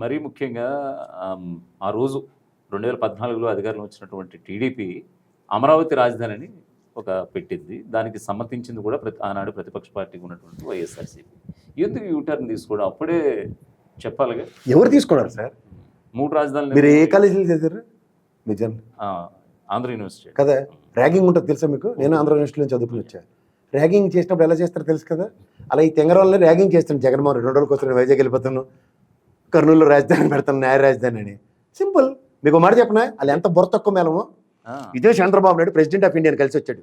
మరీ ముఖ్యంగా ఆ రోజు రెండు వేల పద్నాలుగులో అధికారంలో వచ్చినటువంటి టీడీపీ అమరావతి రాజధానిని ఒక పెట్టింది. దానికి సమ్మతించింది కూడా ప్రతి ఆనాడు ప్రతిపక్ష పార్టీకి ఉన్నటువంటి వైఎస్ఆర్సీపీ. ఎందుకు యూటర్న్ తీసుకోవడం అప్పుడే చెప్పాలిగా? ఎవరు తీసుకున్నారు సార్? మూడు రాజధానులు మీరు ఏ కాలేజీలో చదివారు ఆ, ఆంధ్ర యూనివర్సిటీ. కదా ర్యాగింగ్ ఉంటుంది తెలుసా మీకు? నేను ఆంధ్ర యూనివర్సిటీలో చదువుకుని వచ్చా. ర్యాగింగ్ చేసినప్పుడు ఎలా చేస్తారో తెలుసు కదా? అలా ఈ తెంగరంలో ర్యాగింగ్ చేస్తాను జగన్మోహన్ రెండు రోజులకు వస్తాను వైజాగ్ వెళ్ళిపోతాను. కర్నూలులో రాజధాని పెడతాను న్యాయ రాజధాని అని. సింపుల్. మీకు మాట చెప్పనా? వాళ్ళు ఎంత బుర్ర తక్కువ మేళమో? ఇదే చంద్రబాబు నాయుడు ప్రెసిడెంట్ ఆఫ్ ఇండియాని కలిసి వచ్చాడు.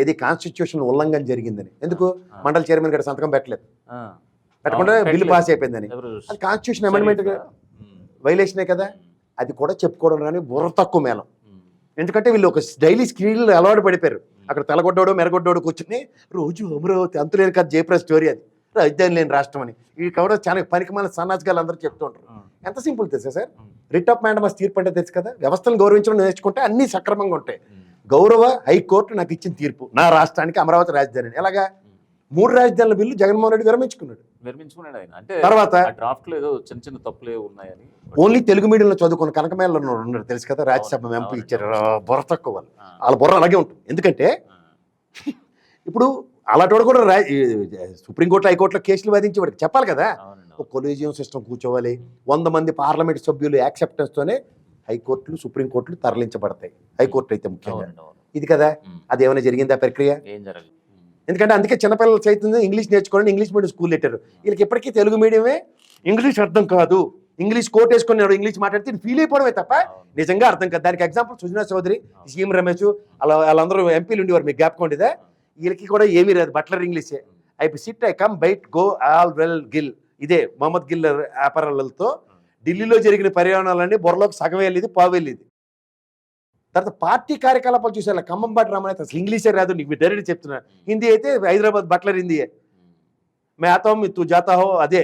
ఏది కాన్స్టిట్యూషన్ ఉల్లంఘన జరిగిందని. ఎందుకు? మండల చైర్మన్ గారు సంతకం పెట్టలేదు. పెట్టకుండా బిల్లు. పాస్ అయిపోయిందని? అది కాన్స్టిట్యూషన్ అమెండ్మెంట్ వైలేషనే కదా? అది కూడా చెప్పుకోవడం కానీ బుర్ర తక్కువ మేళం. ఎందుకంటే వీళ్ళు ఒక డైలీ స్క్రీన్లో అలవాటు పడిపోయారు. అక్కడ తెలగొడ్డోడు మెరగొడ్డోడు కూర్చుని రోజు అమరావతి అంతులేని కదా జయప్రద స్టోరీ అది. రాజధాని లేని రాష్ట్రం అని. ఈ కవడ చాలా పనికిమాల సన్నాజకాలు అందరూ చెప్తూ ఉంటారు. ఉమ్, ఎంత సింపుల్ తెలుసా సార్? రిట్ ఆఫ్ మ్యాండమస్ తీర్పు అంటే తెలుసు కదా? వ్యవస్థను గౌరవించడం నేర్చుకుంటే అన్ని సక్రమంగా ఉంటాయి. గౌరవ హైకోర్టు నాకు ఇచ్చిన తీర్పు. నా రాష్ట్రానికి అమరావతి రాజధాని అని. ఎలాగా? మూడు రాజధానుల బిల్లు జగన్మోహన్ రెడ్డి విరమించుకున్నాడు. విరమించుకున్నాడు ఆయన. అంటే తర్వాత డ్రాఫ్ట్లో ఏదో చిన్న చిన్న తప్పులే ఉన్నాయని. ఓన్లీ తెలుగు మీడియంలో చదువుకున్న కనకమేళ్ళలో ఉన్నారు తెలుసు కదా? రాజ్యసభ ఎంపీ. ఇచ్చారు. బుర్ర తక్కువ వాళ్ళు. వాళ్ళ బుర్ర అలాగే ఉంటుంది. ఎందుకంటే ఇప్పుడు అలాంటి కూడా రా ఈ సుప్రీంకోర్టులో హైకోర్టులో కేసులు వాదించి వాడికి చెప్పాలి కదా. ఒక కొలీజియం సిస్టమ్ కూర్చోవాలి. వంద మంది పార్లమెంట్ సభ్యులు యాక్సెప్టెన్స్తోనే హైకోర్టులు సుప్రీంకోర్టులు తరలించబడతాయి. హైకోర్టు అయితే ముఖ్యంగా. ఇది కదా? అది ఏమైనా జరిగిందా ప్రక్రియ? ఎందుకంటే అందుకే చిన్నపిల్లలు సైతం ఇంగ్లీష్ నేర్చుకోవడానికి ఇంగ్లీష్ మీడియం స్కూల్ పెట్టారు వీళ్ళకి ఇప్పటికీ తెలుగు మీడియమే ఇంగ్లీష్ అర్థం కాదు. ఇంగ్లీష్ కోట్ వేసుకుని ఇంగ్లీష్ మాట్లాడితే ఫీల్ అయిపోవడమే తప్ప. నిజంగా అర్థం కాదు. దానికి ఎగ్జాంపుల్ సుజనా చౌదరి సీఎం రమేష్ అలా వాళ్ళందరూ ఎంపీలు ఉండేవారు. మీకు జ్ఞాపకం ఉండేదా? వీళ్ళకి కూడా ఏమీ రాదు. బట్లర్ ఇంగ్లీషే. I sit I come bite go all well Gill. ఇదే మొహమ్మద్ గిల్ వ్యాపారాలతో ఢిల్లీలో జరిగిన పరిణామాలన్నీ బుర్రలోకి సగం వెళ్ళేది పావు వెళ్ళేది తర్వాత పార్టీ కార్యకలాపాలు చూసే ఖమ్మం బాటి రామన్ అయితే అసలు ఇంగ్లీషే రాదు నీకు డైరెక్ట్ చెప్తున్నా. హిందీ అయితే హైదరాబాద్ బట్లర్ హిందీయే మే ఆతా హూ తు జాతా హో అదే.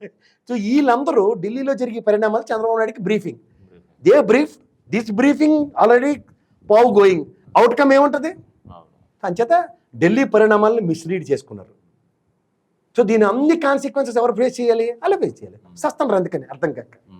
సో వీళ్ళందరూ ఢిల్లీలో జరిగే పరిణామాలు చంద్రబాబు నాయుడుకి briefing. They brief this briefing already పావు గోయింగ్ అవుట్కమ్ ఏముంటుంది. అంచేత ఢిల్లీ పరిణామాలను మిస్లీడ్ చేసుకున్నారు. సో దీని అన్ని కాన్సిక్వెన్సెస్ ఎవరు ఫేస్ చేయాలి? అలా ఫేస్ చేయాలి. సస్తాం అందుకని అర్థం కాక.